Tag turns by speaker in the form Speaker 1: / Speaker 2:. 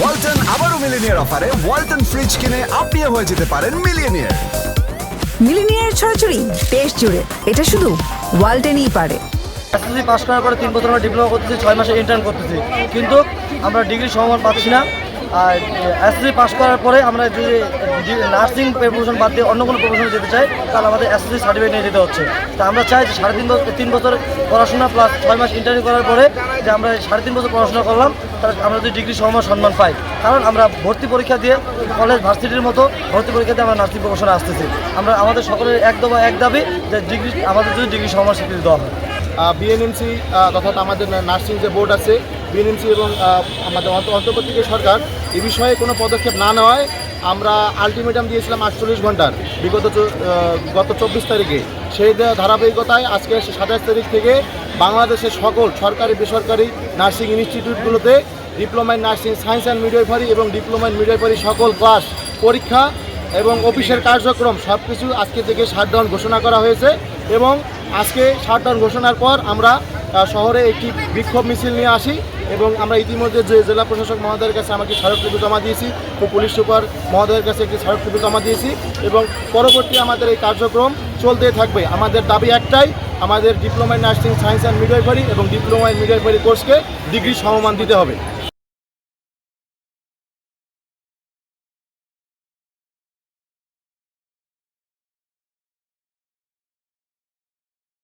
Speaker 1: ওয়ালটন আবারও মিলিনিয়ার অফারে ওয়ালটন ফ্রিজ কিনে আপনিও হয়ে যেতে পারেন মিলিয়নিয়ার
Speaker 2: মিলিনিয়ার ছড়াছড়ি দেশ জুড়ে। এটা শুধু ওয়ালটেনই পারে।
Speaker 3: এসএসসি পাস করার পরে তিন বছর আমরা ডিপ্লোমা করতেছি ছয় মাসে ইন্টার্ন করতেছি। কিন্তু আমরা ডিগ্রি সমমান পাচ্ছি না। আর এসএসসি পাস করার পরে আমরা যদি নার্সিং প্রফেশন বাদ দিয়ে অন্য কোনো প্রফেশনে যেতে চাই, তাহলে আমাদের এসএসসি সার্টিফিকেট নিয়ে যেতে হচ্ছে। তা আমরা চাই যে সাড়ে তিন বছর তিন বছর পড়াশোনা প্লাস ছয় মাস ইন্টারভিউ করার পরে যে আমরা সাড়ে তিন বছর পড়াশোনা করলাম, তাহলে আমরা যদি ডিগ্রি সমান সম্মান পাই। কারণ আমরা ভর্তি পরীক্ষা দিয়ে কলেজ ভার্সিটির মতো ভর্তি পরীক্ষা দিয়ে আমরা নার্সিং প্রফেশনে আসতেছি। আমরা আমাদের সকলের এক দফা, এক দাবি যে ডিগ্রি আমাদের যদি ডিগ্রি সমান স্বীকৃতি দেওয়া হয়।
Speaker 4: বিএনএমসি অর্থাৎ আমাদের নার্সিং যে বোর্ড আছে বিএনএমসি এবং আমাদের অন্ত- অন্তর্বর্তীকালীন সরকার, এ বিষয়ে কোনো পদক্ষেপ না নেওয়ায় আমরা আলটিমেটাম দিয়েছিলাম আটচল্লিশ ঘণ্টার। বিগত গত চব্বিশ তারিখে। সেই ধারাবাহিকতায় আজকে সাতাশ তারিখ থেকে বাংলাদেশের সকল সরকারি, বেসরকারি nursing ইনস্টিটিউটগুলোতে diploma in nursing, science and midwifery এবং ডিপ্লোমা ইন মিডওয়াইফারি সকল ক্লাস, পরীক্ষা এবং অফিসের কার্যক্রম সব কিছু আজকে থেকে শাটডাউন ঘোষণা করা হয়েছে এবং আজকে শাটডাউন ঘোষণার পর আমরা শহরে একটি বিক্ষোভ মিছিল নিয়ে আসি এবং আমরা ইতিমধ্যে যে জেলা প্রশাসক মহোদয়ের কাছে আমাকে স্মারকলিপি জমা দিয়েছি ও পুলিশ সুপার মহোদয়ের কাছে একটি স্মারকলিপি জমা দিয়েছি এবং পরবর্তী আমাদের এই কার্যক্রম চলতে থাকবে। আমাদের দাবি একটাই, আমাদের diploma in nursing science and midwifery এবং ডিপ্লোমা ইন মিডওয়াইফারি কোর্সকে ডিগ্রি সমমান দিতে হবে।